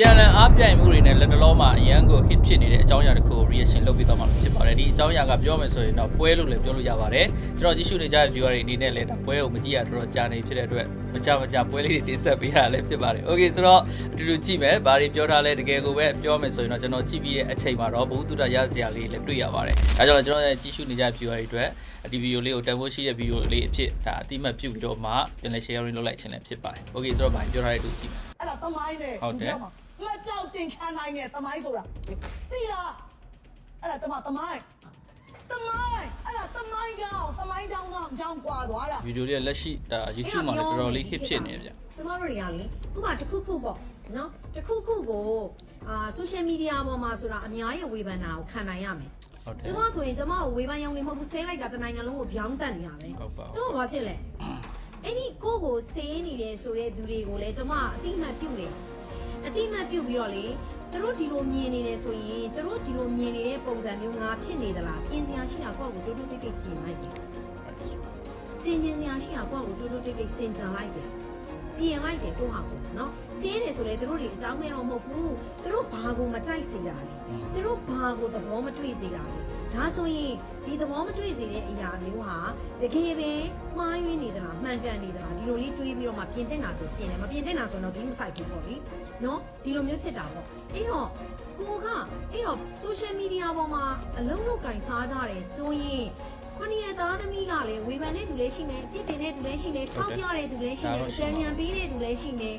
ပြန်လည်အားပြိုင်မှုတွေနဲ့လက်တလုံးမှာအရန်ကို hit ဖြစ်နေတဲ့အကြောင်းအရာတစ်ခုကို reaction လုပ်ပြီးတော့မှဖြစ်ပါတယ်ဒီအကြောင်းအရာကပြောမယ်ဆိုရင်တော့ပွဲလို့လည်းပြောလို့ရပါတယ်ကျွန်တော်ကြည့်ရှုနေကြတဲ့ viewer တွေအနေနဲ့လည်းဒါပွဲကိုမကြည့်ရတော့ကြာနေဖြစ်တဲ့အတွက်မကြမကြပွဲလေးတွေတင်ဆက်ပေးတာလည်းဖြစ်ပါတယ် okay ဆိုတော့အတူတူကြည့်မယ်ဘာတွေပြောထားလဲတကယ်ကိုပဲပြောမယ်ဆိုရင်တော့ကျွန်တော်ကြည့်ပြီးတဲ့အချိန်မှာတော့ဘုသူတရရစရာလေးလည်းတွေ့ရပါတယ်ဒါကြောင့်ကျွန်တော်ရဲ့ကြည့်ရှုနေကြတဲ့ viewer တွေအတွက်ဒီ video လေးကိုတန်ဖိုးရှိတဲ့ video လေးအဖြစ်ဒါအတိမတ်ပြုပြီးတော့မှပြန်လည် sharing လုပ်လိုက်ခြင်းလည်းဖြစ်ပါတယ် okay ဆိုတော့ဘာပြောထားတဲ့တူကြည့်မယ်အဲ့ဒါသမိုင်းနဲ့ဟုတ်တယ် လက်ကြောက်တင်ခံနိုင်တဲ့သမိုင်းဆိုတာသိလားအဲ့ဒါကျမသမိုင်းသမိုင်းအဲ့ဒါသမိုင်းကြောင်သမိုင်းကြောင်ကအကြောင်းကွာသွားတာဗီဒီယိုလေးကလက်ရှိဒါ YouTube မှာလည်းတော်တော်လေး hit ဖြစ်နေဗျကျမတို့တွေကလေဥပမာတစ်ခုခုပေါ့နော်တစ်ခုခုကိုအာ social media ပေါ်မှာဆိုတာအများရဲ့ဝေဖန်တာကိုခံနိုင်ရမယ်ဟုတ်တယ်ကျမဆိုရင်ကျမကိုဝေဖန်ရောင်နေမဟုတ်ဘူးဆဲလိုက်တာတနိုင်ငံလုံးကိုပြောင်းတက်နေတာပဲဟုတ်ပါဘူးကျမဘာဖြစ်လဲအဲ့ဒီကိုယ့်ကိုဆဲနေတယ်ဆိုတဲ့သူတွေကိုလည်းကျမအတိအမှတ်ပြုတယ် အတိအမှတ်ပြုပြီးတော့လေသူတို့ဒီလိုမြင်နေတယ်ဆိုရင်သူတို့ဒီလိုမြင်နေတဲ့ပုံစံမျိုးငါဖြစ်နေသလားပြင်စရာရှိတာကိုယ့်ကိုတိုးတိုးတိတ်တိတ်ပြင်လိုက်တယ်စင်ကျင်စရာရှိတာကိုယ့်ကိုတိုးတိုးတိတ်တိတ်စင်ကြံလိုက်တယ် ပြင်လိုက်တယ်ကိုယ့်ဟာကိုယ်နော်စင်းတယ်ဆိုလေသူတို့တွေအကြောင်းမဲတော့မဟုတ်ဘူးသူတို့ဘာကိုမကြိုက်စေတာလဲသူတို့ဘာကိုသဘောမတွေ့စေတာလဲဒါဆိုရင်ဒီသဘောမတွေ့စေတဲ့အရာမျိုးဟာတကယ်ပဲမှားယွင်းနေသလားမှန်ကန်နေသလားဒီလိုလေးတွေးပြီးတော့မှပြင်တင်တာဆိုပြင်တယ်မပြင်တင်တာဆိုတော့ဒီမဆိုင်ဘူးပေါ့လေနော်ဒီလိုမျိုးဖြစ်တာပေါ့အဲ့တော့ကိုကအဲ့တော့ social media ပေါ်မှာအလုံးလောက်ကင်စားကြတယ်ဆိုရင် ခொနည်းသားသမီးကလည်းဝေဖန်တဲ့သူလည်းရှိနေပြစ်တင်တဲ့သူလည်းရှိနေထောက်ပြတဲ့သူလည်းရှိနေကြံညံပေးတဲ့သူလည်းရှိနေ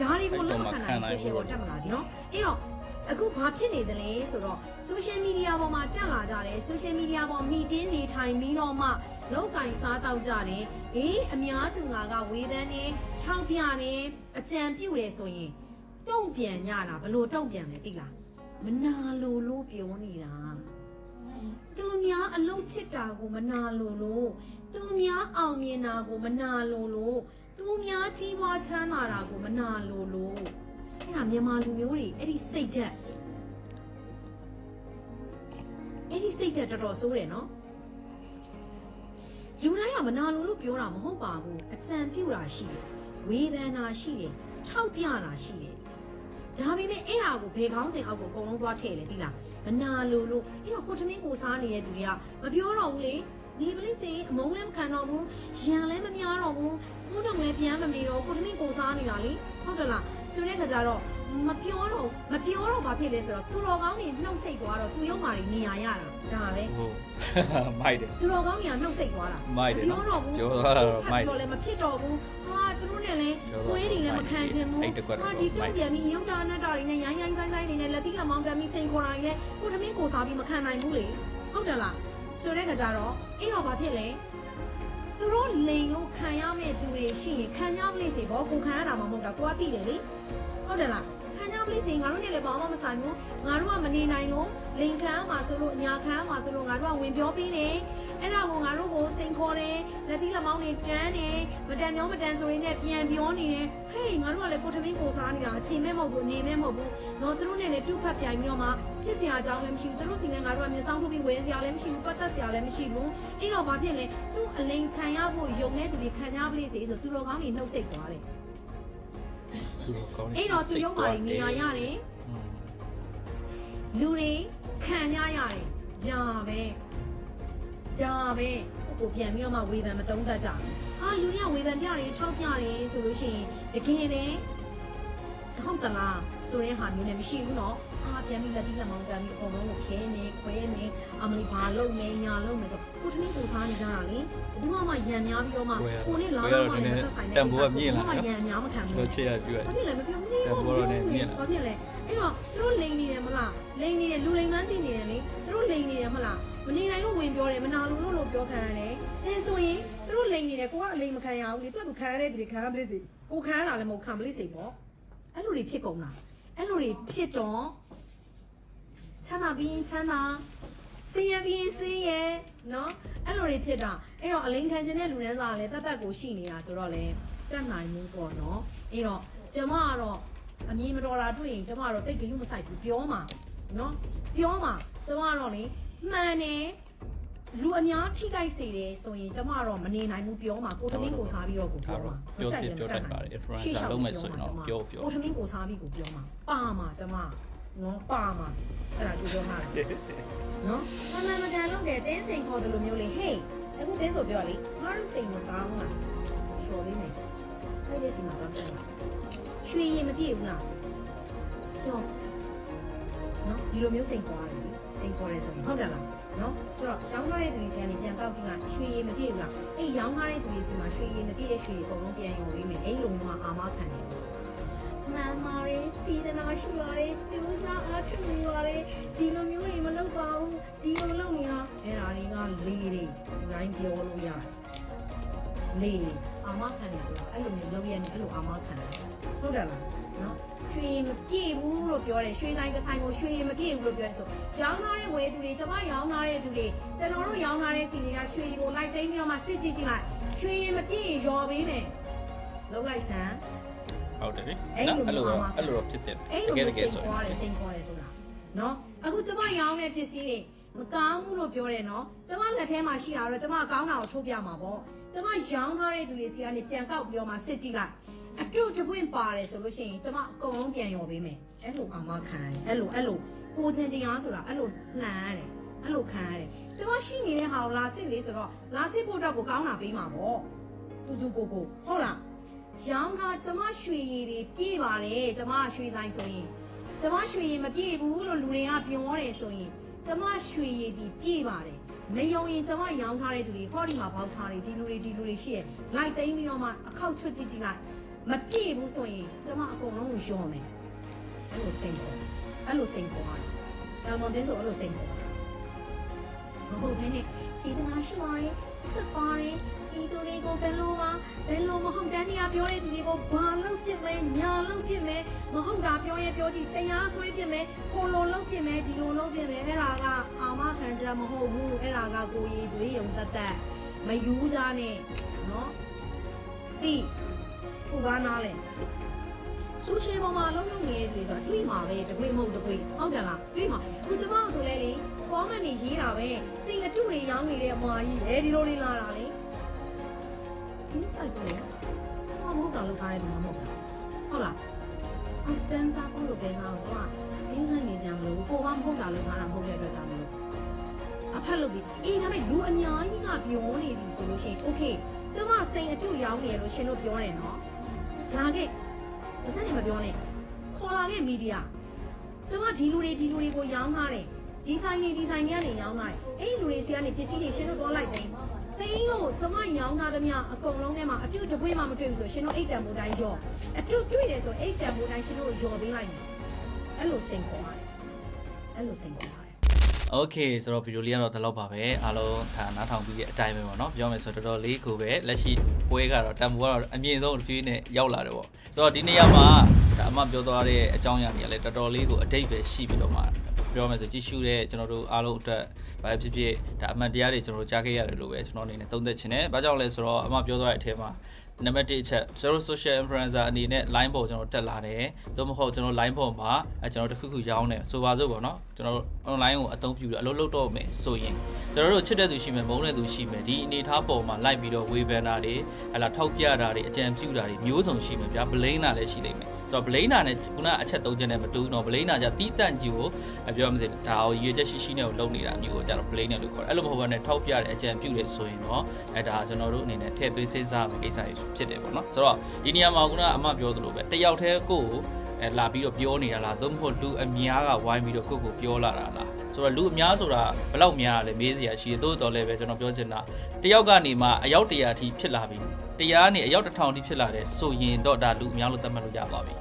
ဒါတွေကိုလက်မခံနိုင်ဆိုရှယ်ပေါ်တက်မလာဘူးနော်အဲ့တော့အခုဘာဖြစ်နေသလဲဆိုတော့ social media ပေါ်မှာတက်လာကြတယ် social media ပေါ် meeting နေထိုင်ပြီးတော့မှလောက်ကင်စားတောက်ကြတယ်အေးအများသူငါကဝေဖန်နေထောက်ပြနေအကြံပြုတယ်ဆိုရင်တုံ့ပြန်ညတာဘလို့တုံ့ပြန်လဲတိလားမနာလိုလို့ပြောနေတာ အလုပ်ဖြစ်တာကိုမနာလိုလို့သူများအောင်မြင်တာကိုမနာလိုလို့သူများကြီးပွားချမ်းသာတာကိုမနာလိုလို့အဲ့ဒါမြန်မာလူမျိုးတွေအဲ့ဒီစိတ်ချက်အဲ့ဒီစိတ်ချက်တော်တော်ဆိုးတယ်နော်လူတိုင်းကမနာလိုလို့ပြောတာမဟုတ်ပါဘူးအကြံပြုတာရှိတယ်ဝေဖန်တာရှိတယ်ထောက်ပြတာရှိတယ်ဒါပေမဲ့အဲ့ဒါကိုဘယ်ကောင်းစင်အောက်ကိုအကုန်လုံးသွားထည့်လေတိလား မနာလို့လို့အဲ့တော့ကိုထမင်းကိုစားနေတဲ့သူတွေကမပြောတော့ဘူးလေဒီပလိစေအမုန်းလည်းမခံတော့ဘူးရန်လည်းမများတော့ဘူးကိုတော့လည်းပြန်မနေတော့ကိုထမင်းကိုစားနေတာလေဟုတ်တယ်လားဆိုတဲ့ခါကျတော့ မပြောတော့မပြောတော့ဘာဖြစ်လဲဆိုတော့သူတော်ကောင်းတွေနှုတ်ဆက်သွားတော့သူရုံမာတွေနေရရတာဒါပဲဟုတ်မိုက်တယ်သူတော်ကောင်းတွေကနှုတ်ဆက်သွားတာမိုက်တယ်မနော်ပြောတော့ဘူးပြောသွားတာတော့မိုက်တယ်တော့လည်းမဖြစ်တော့ဘူးဟာသူတို့နဲ့လည်းပြောသွားတာပွဲတွေလည်းမခံချင်ဘူးအဲ့တကွက်တော့ဟာဒီမိုတော့က်တယ်ပြန်ပြီးရုပ်တာနဲ့တာတွေနဲ့ရိုင်းရိုင်းဆိုင်ဆိုင်တွေနဲ့လက်သီးလက်မောင်းတမ်းပြီးစိန်ခေါ်တာတွေနဲ့ကိုသမင်းကိုစားပြီးမခံနိုင်ဘူးလေဟုတ်တယ်လားဆိုတဲ့ခါကျတော့အဲ့တော့ဘာဖြစ်လဲသူတို့လိန်လို့ခံရမဲ့သူတွေရှိရင်ခံရပလိစေဘောကိုခံရတာမှမဟုတ်တာကိုကသိတယ်လေဟုတ်တယ်လားခံရ ပလိစေငါတို့နဲ့လည်းဘာမှမဆိုင်ဘူးငါတို့ကမနေနိုင်လို့လိန်ခံရမှာဆိုလို့အညာခံရမှာဆိုလို့ငါတို့ကဝင်ပြောပြီးတယ်အဲ့ဒါကိုငါတို့ကိုစိန်ခေါ်တယ်လက်သီးလက်မောင်းတွေတန်းတယ်မတန်မျောမတန်ဆိုရင်းနဲ့ပြန်ပြောနေတယ်ဟေးငါတို့ကလည်းကိုထမင်းကိုစားနေတာအချိန်မဲမဟုတ်ဘူးနေမဲမဟုတ်ဘူးတော့သူတို့နဲ့လည်းတူဖတ်ပြိုင်ပြီးတော့မှဖြစ်စရာအကြောင်းလည်းမရှိဘူးသူတို့စီနဲ့ငါတို့ကမျက်စောင်းထုတ်ပြီးဝယ်စရာလည်းမရှိဘူးပတ်သက်စရာလည်းမရှိဘူးအဲ့တော့ဘာဖြစ်လဲသူအလိန်ခံရဖို့ယုံတဲ့သူတွေခံရပလိစေဆိုသူတော်ကောင်းတွေနှုတ်ဆက်သွားတယ် သူတို့ကောင်းတယ် အဲ့တော့သူရုံးမာတွေနေရရတယ် อืม လူတွေခံရရတယ်ဒါပဲဒါပဲကိုကိုပြန်ပြီးတော့မှဝေဖန်မတုံးတတ်ကြဘူးအာလူတွေကဝေဖန်ပြတယ်ထောက်ပြတယ်ဆိုလို့ရှိရင်တကယ်ပဲဟုတ်တလားဆိုတဲ့ဟာမျိုးနဲ့မရှိဘူးเนาะ အာပြန်ပြီးလက်သီးလက်မောင်းတန်းပြီးအကုန်လုံးကိုခဲနေခွဲနေအမလီဘာလုံးနေညာလုံးနေဆိုကိုတမင်းကိုစားနေကြတာလေဘယ်သူမှမရံများပြီးတော့မှကိုနဲ့လာလာမှလည်းသက်ဆိုင်တဲ့မှရံများမခံဘူးတို့ချစ်ရပြည့်ဘာဖြစ်လဲမပြောဘူးတဘောတော့နဲ့မြင်လာဘာဖြစ်လဲအဲ့တော့သူတို့လိန်နေတယ်မလားလိန်နေတယ်လူလိန်မှန်းသိနေတယ်လေသူတို့လိန်နေတယ်မလားမနေနိုင်လို့ဝင်ပြောတယ်မနာလို့လို့ပြောခံရတယ်အဲဆိုရင်သူတို့လိန်နေတယ်ကိုကအလိန်မခံရဘူးလေသူကခံရတဲ့သူတွေခံရပလိစေကိုခံရတာလည်းမဟုတ်ခံပလိစေပေါ့အဲ့လိုတွေဖြစ်ကုန်တာအဲ့လိုတွေဖြစ်တော့ ချမ်းသာပြီးရင်ချမ်းသာစင်ရပြီးရင်စင်ရနော်အဲ့လိုတွေဖြစ်တာအဲ့တော့အလိန်ခံခြင်းတဲ့လူတန်းစားကလည်းတတ်တတ်ကိုရှိနေတာဆိုတော့လေတတ်နိုင်မှုပေါ့နော်အဲ့တော့ကျမကတော့အမြင်မတော်တာတွေ့ရင်ကျမတို့တိတ်ကြည့်မဆိုင်ဘူးပြောမှာနော်ပြောမှာကျမကတော့လေမှန်တယ်လူအများထိခိုက်စေတယ်ဆိုရင်ကျမတော့မနေနိုင်ဘူးပြောမှာကိုသမင်းကိုစားပြီးတော့ကိုပြောမှာပြောပြပြောတတ်ပါတယ် influencer လုံးမဲ့ဆိုရင်တော့ပြောပြောကိုသမင်းကိုစားပြီးကိုပြောမှာပါမှာကျမ နော်ပါမှာအဲ့ဒါကြိုးပြောမှာနော်အမှန်မကန်လို့တယ်တင်းစိန်ခေါ်တယ်လို့မျိုးလေဟေးအခုတင်းဆိုပြောလေငါတို့စိန်မကောင်းလားလျှော်လေးမယ်စိုက်တဲ့စီမှာတော့ဆက်လာရွှေရင်မပြည့်ဘူးလားပြောနော်ဒီလိုမျိုးစိန်ခေါ်ရတယ်လေစိန်ခေါ်တယ်ဆိုရင်ဟုတ်တယ်လားနော်ဆိုတော့ရောင်းထားတဲ့သူတွေစီကနေပြန်ကောက်ကြည့်လိုက်ရွှေရည်မပြည့်ဘူးလားအဲ့ရောင်းထားတဲ့သူတွေစီမှာရွှေရည်မပြည့်တဲ့ရွှေရည်အကုန်လုံးပြန်ရုံလေးမယ်အဲ့လိုမျိုးအာမခံတယ် မမရေစီဒနာရှိပါလေကျူးစားအားထုတ်နေပါလေဒီလိုမျိုးတွေမလုပ်ပါဘူးဒီလိုလုပ်နေတာအဲ့ဒါတွေကလေးတွေတိုင်းပြောလို့ရတယ်လေးတွေအာမခံတယ်ဆိုတာအဲ့လိုမျိုးလုပ်ရတယ်အဲ့လိုအာမခံတယ်ဟုတ်တယ်လားနော်ရွှေမပြည့်ဘူးလို့ပြောတယ်ရွှေဆိုင်တစ်ဆိုင်ကိုရွှေမပြည့်ဘူးလို့ပြောတယ်ဆိုရောင်းထားတဲ့ဝယ်သူတွေကျမရောင်းထားတဲ့သူတွေကျွန်တော်တို့ရောင်းထားတဲ့စီတွေကရွှေတွေကိုလိုက်သိမ်းပြီးတော့မှစစ်ကြည့်ကြည့်လိုက်ရွှေမပြည့်ရင်ရော်ပေးမယ်လုံးလိုက်စမ်း ဟုတ်တယ်လေအဲ့နော်လိုအဲ့လိုမျိုးတော့ပါမှာအဲ့လိုတော့ဖြစ်တယ်အဲ့တလိုကယ်မျိုးတကစိယ်တ်ဆိုရခေါ်င်တယ်စိတ်ခေါ်တယ်ဆိုတာနော်အခုကျမရောင်းတဲ့ပစ္စည်းတွေမကောင်းဘူးလို့ပြောတယ်နော်ကျမလက်ထဲမှာရှိတာတော့ကျမကောင်းတာကိုထုတ်ပြမှာပေါ့ကျမရောင်းထားတဲ့သူတွေစီကနေပြန်ကောက်ပြီးတော့မှစစ်ကြည့်လိုက်အတုတပွင့်ပါတယ်ဆိုလို့ရှိရင်ကျမအကုန်လုံးပြန်ရော်ပေးမယ်အဲ့လိုအာမခံရတယ်အဲ့လိုအဲ့လိုကိုချင်းတရားဆိုတာအဲ့လိုနှံရတယ်အဲ့လိုခံရတယ်ကျမရှိနေတဲ့ဟာကိုလာစစ်လေးဆိုတော့လာစစ်ဖို့တော့ကိုကောင်းတာပေးမှာပေါ့တူတူကိုကိုဟုတ်လား ရောင်းထားကျမရွှေရည်တွေပြေးပါတယ်ကျမရွှေဆိုင်ဆိုရင်ကျမရွှေရည်မပြည့်ဘူးလို့လူတွေကပြောတယ်ဆိုရင်ကျမရွှေရည်ဒီပြည့်ပါတယ်မယုံရင်ကျမရောင်းထားတဲ့သူတွေဟောဒီမှာပေါက်ထားတယ်ဒီလူတွေဒီလူတွေရှိရလိုက်သိမ်းပြီးတော့မှအခောက်ချွတ်ကြည့်ကြည့်လိုက်မပြည့်ဘူးဆိုရင်ကျမအကုန်လုံးကိုရှော့မယ်အဲ့လိုစိန်ပေါ်အဲ့လိုစိန်ပေါ်ရတယ်ဒါမှမဟုတ်ဆိုအဲ့လိုစိန်ပေါ်မဟုတ်ဘဲနဲ့စေတနာရှိပါတယ်စစ်ပါတယ် ဒီသူတွေကိုဘယ်လိုပါဘယ်လိုမဟုတ်တန်းနေရပြောတဲ့သူတွေကိုဘာလုပ်ပြစ်မဲညာလုပ်ပြစ်မဲမဟုတ်တာပြောရဲပြောကြည့်တရားဆွဲပြစ်မယ်ခိုလိုလုံးပြစ်မယ်ဒီလိုလုံးပြစ်မယ်အဲ့ဒါကအာမခံချက်မဟုတ်ဘူးအဲ့ဒါကကိုရည်သွေးရုံတက်တက်မယူကြနဲ့နော်တိဖူပါနာလဲဆူရှယ်ပေါ်မှာလုံးလုံးနေတဲ့သူတွေဆိုတာတွေ့မှာပဲတကွေမဟုတ်တကွေဟုတ်တယ်လားတွေ့မှာအခုကျမဆိုလဲလေကောကနေရေးတာပဲစိန်အတုတွေရောင်းနေတဲ့အမကြီးအဲဒီလိုလေးလာတာလေ ဒီစိုက်ပေါ်လေကျွန်တော်မဟုတ်တော့လောက်ပါရဲ့ကျွန်တော်မဟုတ်ဘူးဟုတ်လားအတန်းစားဖို့လိုပဲစားအောင်ဆိုတော့ရင်းစနေစရာမလိုဘူးကိုကမဟုတ်တာလောက်ပါတာမဟုတ်တဲ့အတွက်ကြောင့်မလို့အဖက်လုပ်ပြီးအေးဒါပေမဲ့လူအများကြီးကပြောနေပြီဆိုလို့ရှိရင် okay ကျွန်မစိန်အထုရောင်းနေရလို့ရှင်တို့ပြောနေနော်လာခဲ့အစနဲ့မပြောနဲ့ခေါ်လာခဲ့မီဒီယာကျွန်မဒီလူတွေဒီလူတွေကိုရောင်းထားတယ်ဒီဆိုင်တွေဒီဆိုင်တွေကနေရောင်းထားတယ်အဲ့ဒီလူတွေစီကနေပစ္စည်းတွေရှင်တို့သွားလိုက်တယ် သိန်းလို့ကျမရောင်းထားသမျှအကုန်လုံးထဲမှာအတူတပွေးမှမတွေ့ဘူးဆိုရှင်တို့အိတ်တံမိုးတိုင်းရော့အတူတွေ့တယ်ဆိုအိတ်တံမိုးတိုင်းရှင်တို့ရော်ပေးလိုက်မယ်အဲ့လိုစိန်ခေါ်ရတယ်အဲ့လိုစိန်ခေါ်ရတယ် โอเคဆိုတော့ဗီဒီယိုလေးကတော့ဒီလောက်ပါပဲအားလုံးဒါနားထောင်ပြီးတဲ့အတိုင်းပဲပေါ့နော်ပြောမယ်ဆိုတော့တော်တော်လေးကိုပဲလက်ရှိပွဲကတော့တန်ဖိုးကတော့အမြင့်ဆုံးတစ်ပြေးနဲ့ရောက်လာတယ်ပေါ့ဆိုတော့ဒီနေရာမှာ ဒါအမပြောသွားတဲ့အကြောင်းအရာတွေကလည်းတော်တော်လေးကိုအတိတ်ပဲရှိပြီးတော့မှပြောမယ်ဆိုကြည့်ရှုတဲ့ကျွန်တော်တို့အားလုံးအတွက်ဘာဖြစ်ဖြစ်ဒါအမှန်တရားတွေကျွန်တော်တို့ကြားခဲ့ရတယ်လို့ပဲကျွန်တော်အနေနဲ့သုံးသပ်ချင်တယ်။ဘာကြောင့်လဲဆိုတော့အမပြောသွားတဲ့အထက်မှာနံပါတ်1အချက်ကျွန်တော်တို့ social influencer အနေနဲ့ line ပေါ်ကျွန်တော်တက်လာတယ်။သို့မဟုတ်ကျွန်တော် line ပေါ်မှာအဲကျွန်တော်တစ်ခုခုရောင်းတယ်ဆိုပါစို့ပေါ့နော်။ကျွန်တော် online ကိုအသုံးပြုပြီးအလုပ်လုပ်တော့မယ်ဆိုရင်ကျွန်တော်တို့ချစ်တဲ့သူရှိမယ်မုန်းတဲ့သူရှိမယ်ဒီအနေထားပေါ်မှာလိုက်ပြီးတော့ဝေဖန်တာတွေဟလာထောက်ပြတာတွေအကြံပြုတာတွေမျိုးစုံရှိမယ်ဗျာ blame တာလည်းရှိလိမ့်မယ် ဆိုတော့ blame တာနဲ့ခုနအချက်သုံးချက်နဲ့မတူဘူးတော့ blame တာကြတီးတန့်ကြီးကိုအပြောမစဒါကိုရည်ချက်ရှိရှိနဲ့ကိုလုပ်နေတာမျိုးကိုကြတော့ blame နဲ့လို့ခေါ်တယ်အဲ့လိုမဟုတ်ဘဲနဲ့ထောက်ပြတယ်အကြံပြုတယ်ဆိုရင်တော့အဲဒါကျွန်တော်တို့အနေနဲ့ထည့်သွင်းစဉ်းစားမယ့်ကိစ္စတွေဖြစ်တယ်ပေါ့နော်ဆိုတော့ဒီနေရာမှာခုနအမပြောသလိုပဲတယောက်တည်းကိုယ် အဲလာပြီးတော့ပြောနေတာလားသို့မဟုတ်လူအများကဝိုင်းပြီးတော့ကိုယ့်ကိုပြောလာတာလားဆိုတော့လူအများဆိုတာဘယ်လောက်များလဲမေးစရာရှိတယ်တိုးတော်လည်းပဲကျွန်တော်ပြောချင်တာတယောက်ကနေမှအယောက်တရာအထိဖြစ်လာပြီတရားနေအယောက်တစ်ထောင်အထိဖြစ်လာတယ်ဆိုရင်တော့ဒါလူအများလို့သတ်မှတ်လို့ရပါပြီ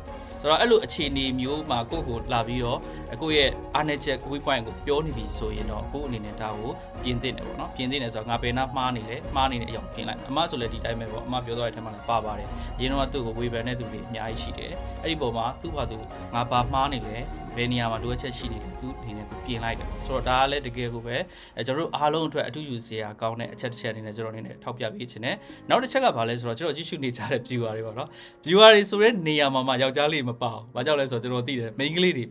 ဆိုတော့အဲ့လိုအခြေအနေမျိုးမှာကိုယ့်ကိုလာပြီးတော့ကိုယ့်ရဲ့အားနည်းချက် weak point ကိုပြောနေပြီဆိုရင်တော့ကိုယ့်အနေနဲ့ဒါကိုပြင်သင့်တယ်ပေါ့နော်ပြင်သင့်တယ်ဆိုတော့ငါဘယ်နာမှားနေလဲမှားနေတဲ့အကြောင်းပြင်လိုက်အမဆိုလည်းဒီတိုင်းပဲပေါ့အမပြောသွားတဲ့အထက်မှာလည်းပါပါတယ်အရင်တော့သူ့ကိုဝေဖန်တဲ့သူတွေအများကြီးရှိတယ်အဲ့ဒီပုံမှာသူ့ဘာသူငါဘာမှားနေလဲ ဘယ်နေရာမှာလိုအပ်ချက်ရှိနေလဲသူအနေနဲ့သူပြင်လိုက်တယ်ဆိုတော့ဒါကလည်းတကယ်ကိုပဲအဲကျွန်တော်တို့အားလုံးအတွက်အထူးယူစရာကောင်းတဲ့အချက်တစ်ချက်အနေနဲ့ကျွန်တော်အနေနဲ့ထောက်ပြပေးချင်တယ်နောက်တစ်ချက်ကဘာလဲဆိုတော့ကျွန်တော်ကြည့်ရှုနေကြတဲ့ viewer တွေပေါ့နော် viewer တွေဆိုတဲ့နေရာမှာမှယောက်ျားလေးမပါဘူးဘာကြောင့်လဲဆိုတော့ကျွန်တော်သိတယ် main ကလေးတွေ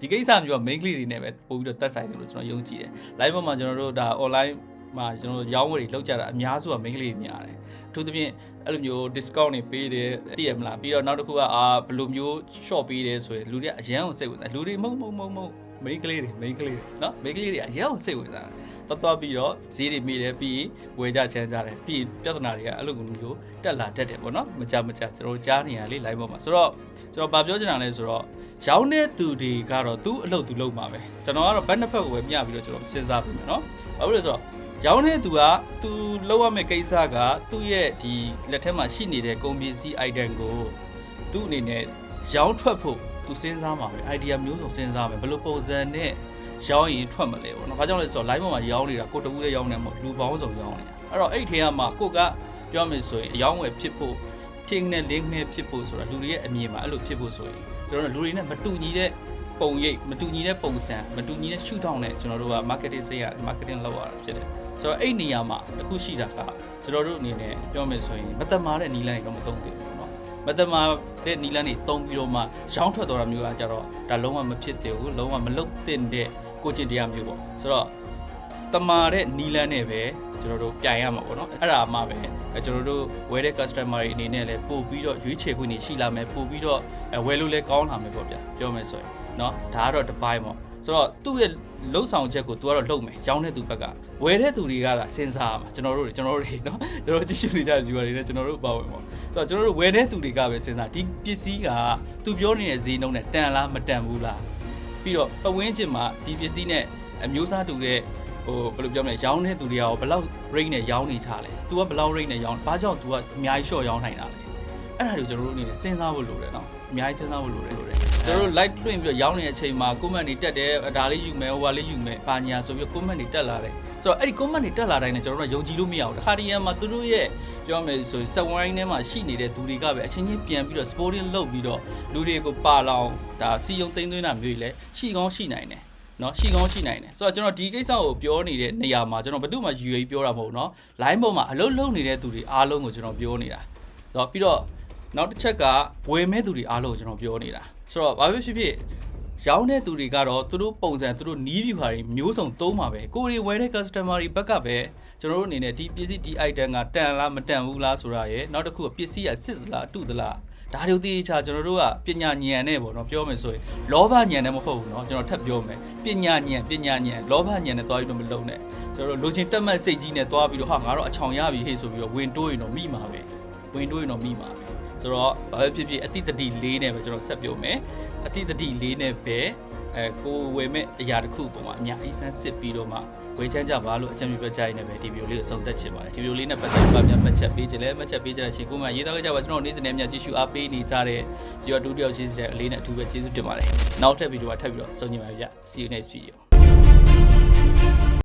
ဒီကိစ္စမျိုးက main ကလေးတွေနဲ့ပဲပို့ပြီးတော့တက်ဆိုင်တယ်လို့ကျွန်တော်ယုံကြည်တယ် live ပေါ်မှာကျွန်တော်တို့ဒါ online မှာကျွန်တော်တို့ရောင်းဝယ်တွေလောက်ကြတာအများစုကမိန်းကလေးတွေများတယ်အထူးသဖြင့်အဲ့လိုမျိုး discount တွေပေးတယ်သိရမလားပြီးတော့နောက်တစ်ခုကအာဘယ်လိုမျိုး short ပေးတယ်ဆိုရင်လူတွေကအရန်ကိုစိတ်ဝင်စားလူတွေမဟုတ်မဟုတ်မဟုတ်မဟုတ်မိန်းကလေးတွေမိန်းကလေးတွေနော်မိန်းကလေးတွေအရန်ကိုစိတ်ဝင်စားတယ်တော်တော်ပြီးတော့ဈေးတွေမိတယ်ပြီးဝယ်ကြချမ်းကြတယ်ပြီးပြဿနာတွေကအဲ့လိုမျိုးတက်လာတတ်တယ်ပေါ့နော်မကြမကြကျွန်တော်ကြားနေရလေ live ပေါ်မှာဆိုတော့ကျွန်တော်ဗာပြောချင်တာလဲဆိုတော့ရောင်းတဲ့သူတွေကတော့သူ့အလုပ်သူလုပ်မှာပဲကျွန်တော်ကတော့ဘက်နှစ်ဖက်ကိုပဲမျှပြီးတော့ကျွန်တော်စဉ်းစားပြီမယ်နော်ဘာဖြစ်လို့လဲဆိုတော့ ရောင်းတဲ့သူကသူလုပ်ရမယ့်ကိစ္စကသူ့ရဲ့ဒီလက်ထက်မှာရှိနေတဲ့ကုန်ပစ္စည်း item ကိုသူ့အနေနဲ့ရောင်းထွက်ဖို့သူစဉ်းစားမှာပဲ idea မျိုးစုံစဉ်းစားမယ်ဘယ်လိုပုံစံနဲ့ရောင်းရင်ထွက်မလဲပေါ့နော်။ဘာကြောင့်လဲဆိုတော့ live ပေါ်မှာရောင်းနေတာကိုတကူလည်းရောင်းနေမှာလူပေါင်းစုံရောင်းနေတာ။အဲ့တော့အဲ့ဒီထဲကမှကိုကပြောမယ်ဆိုရင်အယောင်းဝယ်ဖြစ်ဖို့ ting နဲ့ link နဲ့ဖြစ်ဖို့ဆိုတာလူတွေရဲ့အမြင်မှာအဲ့လိုဖြစ်ဖို့ဆိုရင်ကျွန်တော်တို့လူတွေနဲ့မတူညီတဲ့ပုံရိပ်မတူညီတဲ့ပုံစံမတူညီတဲ့ရှုထောင့်နဲ့ကျွန်တော်တို့က marketing စိတ်ရတယ် marketing လုပ်ရတာဖြစ်တယ် ဆိုတော့အဲ့ဒီနေရာမှာတစ်ခုရှိတာကကျွန်တော်တို့အနေနဲ့ပြောမယ်ဆိုရင်မတမာတဲ့နီလန်းတွေတော့မသုံးသင့်ဘူးเนาะမတမာတဲ့နီလန်းတွေသုံးပြီးတော့မှရောင်းထွက်သွားတာမျိုးကကြတော့ဒါလုံးဝမဖြစ်သေးဘူးလုံးဝမလုပ်သင့်တဲ့ကိုကျင့်တရားမျိုးပေါ့ဆိုတော့ တမာတဲ့နီလန်းနဲ့ပဲကျွန်တော်တို့ပြိုင်ရမှာပေါ့နော်အဲ့ဒါမှပဲကျွန်တော်တို့ဝယ်တဲ့ customer တွေအနေနဲ့လည်းပို့ပြီးတော့ရွေးချယ်ခွင့်တွေရှိလာမယ်ပို့ပြီးတော့ဝယ်လို့လည်းကောင်းလာမယ်ပေါ့ဗျာပြောမယ်ဆိုရင်เนาะဒါကတော့တစ်ပိုင်းပေါ့ ဆိုတော့သူ့ရဲ့လှုပ်ဆောင်ချက်ကို तू ကတော့လုပ်မယ်ရောင်းတဲ့သူဘက်ကဝယ်တဲ့သူတွေကလာစဉ်းစားရမှာကျွန်တော်တို့တွေကျွန်တော်တို့တွေเนาะကျွန်တော်တို့ကြည့်ရှုနေကြ viewer တွေနဲ့ကျွန်တော်တို့ပါဝင်ပေါ့ဆိုတော့ကျွန်တော်တို့ဝယ်တဲ့သူတွေကပဲစဉ်းစားဒီပစ္စည်းက तू ပြောနေတဲ့ဈေးနှုန်းနဲ့တန်လားမတန်ဘူးလားပြီးတော့ပဝင်းကျင်မှာဒီပစ္စည်းနဲ့အမျိုးအစားတူတဲ့ ဟိုဘယ်လိုပြောမလဲရောင်းတဲ့သူတွေကရောဘယ်လောက် rate နဲ့ရောင်းနေချလဲ။ तू ကဘယ်လောက် rate နဲ့ရောင်းဘာကြောင့် तू ကအများကြီး short ရောင်းနိုင်တာလဲ။ အဲ့ဒါတွေကိုကျွန်တော်တို့အနေနဲ့စဉ်းစားဖို့လိုတယ်နော်အများကြီးစဉ်းစားဖို့လိုတယ်လို့တယ်ကျွန်တော်တို့ live လွှင့်ပြီးတော့ရောင်းနေတဲ့အချိန်မှာ comment တွေတက်တယ်ဒါလေးယူမယ်ဟိုပါလေးယူမယ်ပါညာဆိုပြီး comment တွေတက်လာတယ်ဆိုတော့အဲ့ဒီ comment တွေတက်လာတိုင်းလည်းကျွန်တော်တို့ကယုံကြည်လို့မရဘူးတခါတည်းမှာသူတို့ရဲ့ပြောမယ်ဆိုစက်ဝိုင်းထဲမှာရှိနေတဲ့သူတွေကပဲအချင်းချင်းပြန်ပြီးတော့ sporting လုပ်ပြီးတော့လူတွေကိုပါလောင်ဒါစီယုံသိမ်းသွင်းတာမျိုးတွေလည်းရှိကောင်းရှိနိုင်တယ်နော်ရှိကောင်းရှိနိုင်တယ်ဆိုတော့ကျွန်တော်ဒီကိစ္စကိုပြောနေတဲ့နေရာမှာကျွန်တော်ဘယ်သူမှ UAE ပြောတာမဟုတ်ဘူးနော် line ပေါ်မှာအလုပ်လုပ်နေတဲ့သူတွေအားလုံးကိုကျွန်တော်ပြောနေတာဆိုတော့ပြီးတော့ နောက်တစ်ချက်ကဝယ်မဲ့သူတွေအားလုံးကျွန်တော်ပြောနေတာဆိုတော့ဘာဖြစ်ဖြစ်ဖြစ်ရောင်းတဲ့သူတွေကတော့သူတို့ပုံစံသူတို့နီးဗျူဟာတွေမျိုးစုံသုံးပါပဲကိုယ်တွေဝယ်တဲ့ customer တွေဘက်ကပဲကျွန်တော်တို့အနေနဲ့ဒီပစ္စည်းဒီ item ကတန်လားမတန်ဘူးလားဆိုတာရယ်နောက်တစ်ခုကပစ္စည်းကစစ်သလားအတုသလားဒါတွေသိချာကျွန်တော်တို့ကပညာဉာဏ်နဲ့ပေါ့နော်ပြောမယ်ဆိုရင်လောဘဉာဏ်နဲ့မဟုတ်ဘူးနော်ကျွန်တော်ထပ်ပြောမယ်ပညာဉာဏ်ပညာဉာဏ်လောဘဉာဏ်နဲ့သွားပြီးတော့မလုံနဲ့ကျွန်တော်တို့လိုချင်တက်မှတ်စိတ်ကြီးနဲ့သွားပြီးတော့ဟာငါတော့အချောင်ရပြီဟေ့ဆိုပြီးတော့ဝင်တိုးရင်တော့မိမှာပဲဝင်တိုးရင်တော့မိမှာပဲ ဆိုတော့ဘာပဲဖြစ်ဖြစ်အတိတတိလေးနဲ့ပဲကျွန်တော်ဆက်ပြောမယ်အတိတတိလေးနဲ့ပဲအဲကိုဝယ်မဲ့အရာတစ်ခုပုံမှာအများကြီးဆန်းစစ်ပြီးတော့မှဝေချမ်းကြပါလို့အကြံပြုပြကြရင်းနဲ့ပဲဒီဗီဒီယိုလေးကိုအဆုံးသတ်ချင်ပါတယ်ဒီဗီဒီယိုလေးနဲ့ပတ်သက်ပြီးပါများမှတ်ချက်ပေးချင်လဲမှတ်ချက်ပေးချင်တဲ့ရှင်ကိုမှရေးသားကြပါကျွန်တော်နေ့စဉ်နဲ့များကြည့်ရှုအားပေးနေကြတဲ့ဒီတော့ဒုတိယရှင်းစတဲ့အလေးနဲ့အထူးပဲကျေးဇူးတင်ပါတယ်နောက်ထပ်ဗီဒီယိုမှာထပ်ပြီးတော့ဆုံကြပါဗျ see you next video